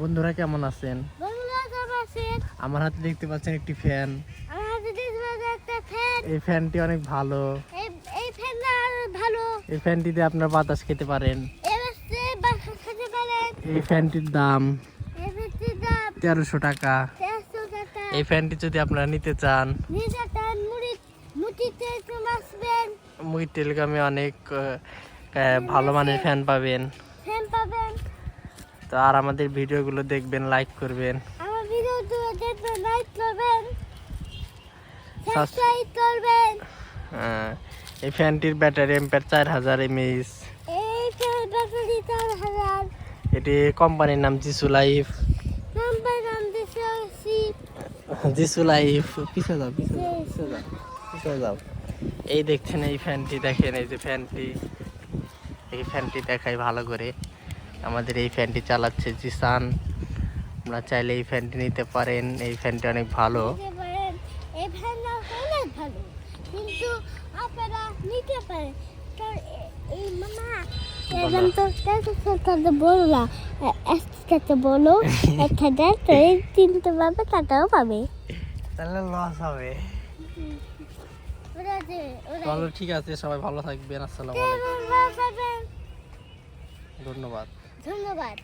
বন্ধুরা কেমন আছেন? আমার হাতে দেখতে পাচ্ছেন একটি ফ্যান। এই ফ্যানটি অনেক ভালো। এই ফ্যানটা ফ্যানটিতে আপনার বাতাস খেতে পারেন। এই ফ্যানটির দাম তেরোশো টাকা। এই ফ্যানটি যদি আপনারা নিতে চান মুই টেলিগ্রামে অনেক ভালো মানের ফ্যান পাবেন। তো আর আমাদের ভিডিওগুলো দেখবেন লাইক করবেন। আমার ভিডিও দুটো দেখবেন লাইক করবেন সাবস্ক্রাইব করবেন। আহ, এই ফ্যানটির ব্যাটারি এম্পার চার হাজার এমএইচ এটি কোম্পানির নাম জিসু লাইফ। Jisu life. পিছে যাও পিছে যাও পিছে যাও। এই দেখছেন এই ফ্যানটি দেখেন এই যে ফ্যানটি। এই ফ্যানটি দেখাই ভালো করে। আমাদের এই ফ্যানটি চালাচ্ছে জিসান। আপনারা চাইলে এই ফ্যানটি নিতে পারেন এই ফ্যানটি অনেক ভালো। এই ফ্যানটা অনেক ভালো। কিন্তু আপনারা নিতে পারেন। এই মামা বলো। তো বলো না বলো তো এই তিনটে পাবে পাবে। তাহলে লস হবে। চলো ঠিক আছে সবাই ভালো থাকবেন আসসালামু আলাইকুম। ধন্যবাদ। ধন্যবাদ।